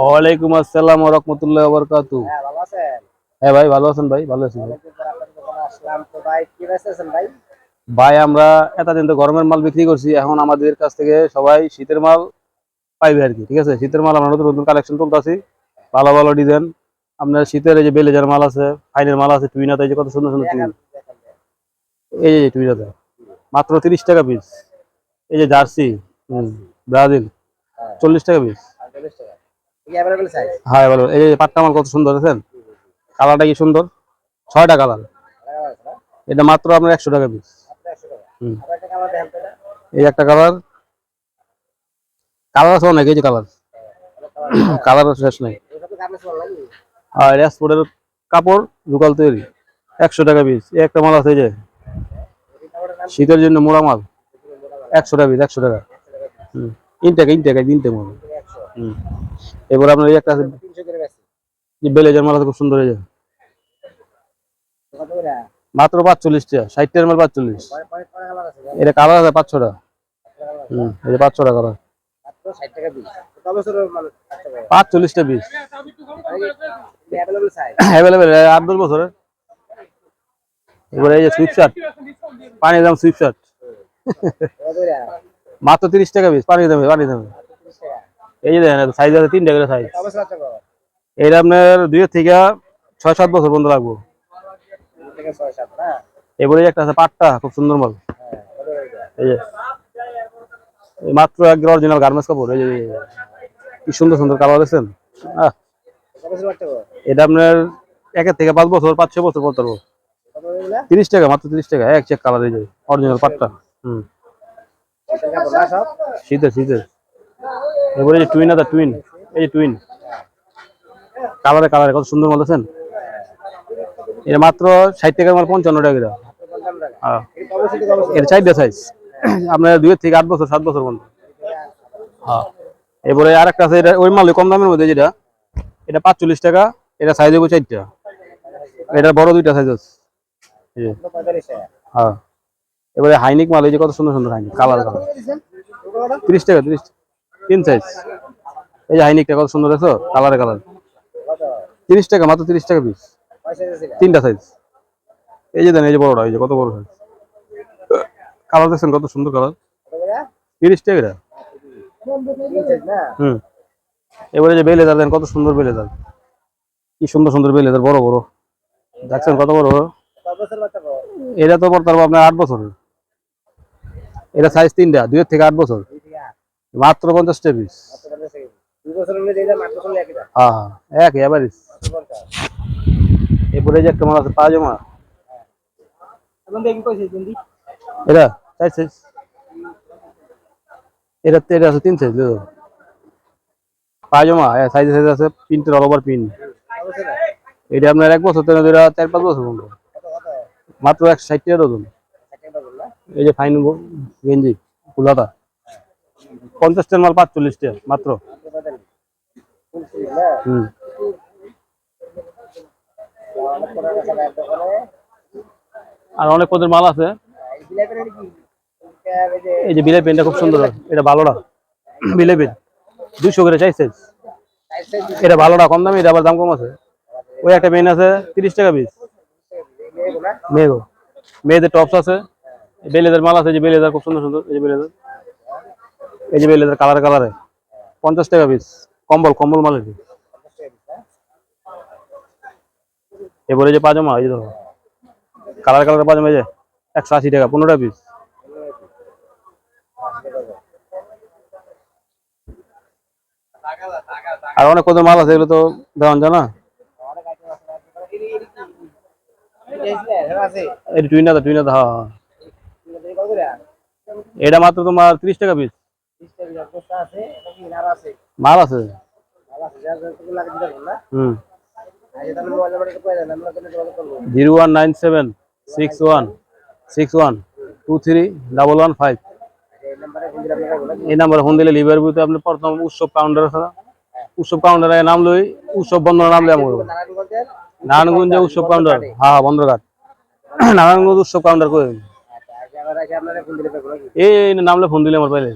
ওয়ালাইকুম আসসালাম রাহমাতুল্লাহি বারাকাতু হ্যাঁ হ্যাঁ ভাই ভালো আছেন ভাই ভালো আছেন ভাই। আমরা এতদিন তো গরমের মাল বিক্রি করছি এখন আমাদের কাছ থেকে সবাই শীতের মাল পাইবে আর কি ঠিক আছে? শীতের মাল আমরা নতুন নতুন কালেকশন তুলতেছি ভালো ভালো ডিজাইন আপনার শীতের এই যে বেলেজার মাল আছে ফাইনের মাল আছে টুইনাতে এই যে কত সুন্দর সুন্দর টুইন এই যে টুইনাতে মাত্র তিরিশ টাকা পিস এই যে জার্সি ব্রাজিল। চল্লিশ টাকা পিস হ্যাঁ ভালো এই যে পাট্টা মাল কত সুন্দর আছেন কালারটা কি সুন্দর? ছয়টা কালার। এটা মাত্র আপনার একশো টাকা পিস হুম। দেখান এই একটা কালার। কালার আছে অনেক এই যে কালার। কালার শেষ নাই। আর এক্সপোর্টের কাপড় লোকাল তৈরি। একশো টাকা পিস এই একটা মাল আছে যে শীতের জন্য মোড়া মাল। একশো টাকা পিস একশো টাকা। হুম। ইনটেক ইনটেক তিনটে মাল এবার আপনার একটা আছে, যে বেলেজার মাল খুব সুন্দর এই যে। মাত্র পাঁচচল্লিশ টাকা ষাট টাকার মাল পাঁচচল্লিশ? এটা কালার আছে পাঁচশো টাকা কয়টা হুম, এই যে পাঁচশো টাকা কালার। পাঁচচল্লিশটা পিস। অ্যাভেলেবেল আট দশ বছরের। এবারে এই যে সুইপ শার্ট পানি দাম সুইপ শার্ট মাত্র তিরিশ টাকা পিস পানি দামে পানি টাকা এই যে দেখেন সাইজ আছে, তিনটা করে সাইজ এটা আপনার দুই থেকে ছয় সাত বছর পর্যন্ত লাগবো। এবারে একটা আছে পাটটা, খুব সুন্দর মাল? এই যে মাত্র একদম অরিজিনাল গার্মেন্টস কাপড়, এই যে কি সুন্দর সুন্দর কালার দেখছেন? এটা আপনার একের থেকে পাঁচ বছর, পাঁচ ছয় বছর পর? তিরিশ টাকা, মাত্র তিরিশ টাকা, এক চেক কালার এই যে অরিজিনাল পাটটা। হুম। শীতের শীতের এই যে টুইন আছে টুইন এই যে টুইন কালারে কালারে কত সুন্দর মাল আছেন এটা মাত্র ষাট টাকার মাল, পঞ্চান্ন টাকা। হ্যাঁ। এটা চারটা সাইজ আপনার দুই থেকে আট বছর, সাত বছর পর্যন্ত। হ্যাঁ। এবারে আর একটা আছে, এটা ওই মাল কম দামের মধ্যে যেটা। এটা পাঁচচল্লিশ টাকা, এটা সাইজ হবে চারটা। এটা বড় দুইটা সাইজ আছে। হ্যাঁ। এবারে হাইনিক মাল, এই যে কত সুন্দর সুন্দর হাইনিক, কালার কালার। তিরিশ টাকা, তিরিশ তিন সাইজ এই যে হাইনিকটা কত সুন্দর আছে কালারে কালার। তিরিশ টাকা, মাত্র তিরিশ টাকা পিস তিনটা সাইজ এই যে দেন, এই যে বড়টা, এই যে কত বড় সাইজ কালার দেখছেন কত সুন্দর কালার। তিরিশ টাকা হুম। এবারে যে বেলেদার দেন, কত সুন্দর বেলেদার কি সুন্দর সুন্দর বেলেদার বড় বড়। দেখছেন কত বড় বড়? এটা তো পারব আপনার আট বছর এটা সাইজ তিনটা দুই থেকে আট বছর। মাত্র পঞ্চাশ দাম হ্যাঁ হ্যাঁ একটা মাল এটা আছে তিন সাইজ সাইজ আছে এটা আপনার এক বছর চার, পাঁচ বছর মাত্র একশো ষাট টাকা বললা এই যে ফাইন গেঞ্জি ফুলাতা পঞ্চাশ টাকার মাল পাঁচচল্লিশ টাকা মাত্র। না হুম। আর অনেক পদের মাল আছে। এই যে বিলাই পেনটা খুব সুন্দর, এটা ভালোটা। বিলাই পেন দুশো করে চাই সাইজ সাইজ সাইজ এটা ভালোটা, কম দামি, এটা আবার দাম কম আছে। ওই একটা পেন আছে তিরিশ টাকা পিস না মেয়েগো। মেয়েদের টপস আছে। বেলেদের মাল আছে যে বেলেদার খুব সুন্দর সুন্দর এই যে বেলেদার এই যে বেলেদার কালার কালারে। পঞ্চাশ টাকা পিস কম্বল কম্বল মাল আছে এবারে যে পাজামা এই যে ধরো। কালার কালার পাজামা এই যে একশো আশি টাকা পনেরোটা পিস আর অনেক কত মাল আছে এগুলো তো দেওয়ান জানা অনেক আইটেম আছে। এটি এটি এটা আছে এটা দা টুইনা হ্যাঁ হ্যাঁ। করে এটা মাত্র তোমার তিরিশ টাকা পিস 30 আছে এটা কি নার মাল আছে। Zero one nine seven six one six one two three double one five. এই নম্বরে ফোন দিলে আপনারা বলেন এই নাম্বার ফোন দিলে লিভার বুতে আপনি প্রথম উৎসব কাউন্টার আছে উৎসব কাউন্টারে নাম লই উৎসব বন্দর নাম নারায়ণগঞ্জের নারায়ণগঞ্জে উৎসব কাউন্টার হ্যাঁ বন্দরঘাট। নারায়ণগঞ্জ উৎসব কাউন্টার কই? এই নামলে ফোন দিলে আমার পাইলে।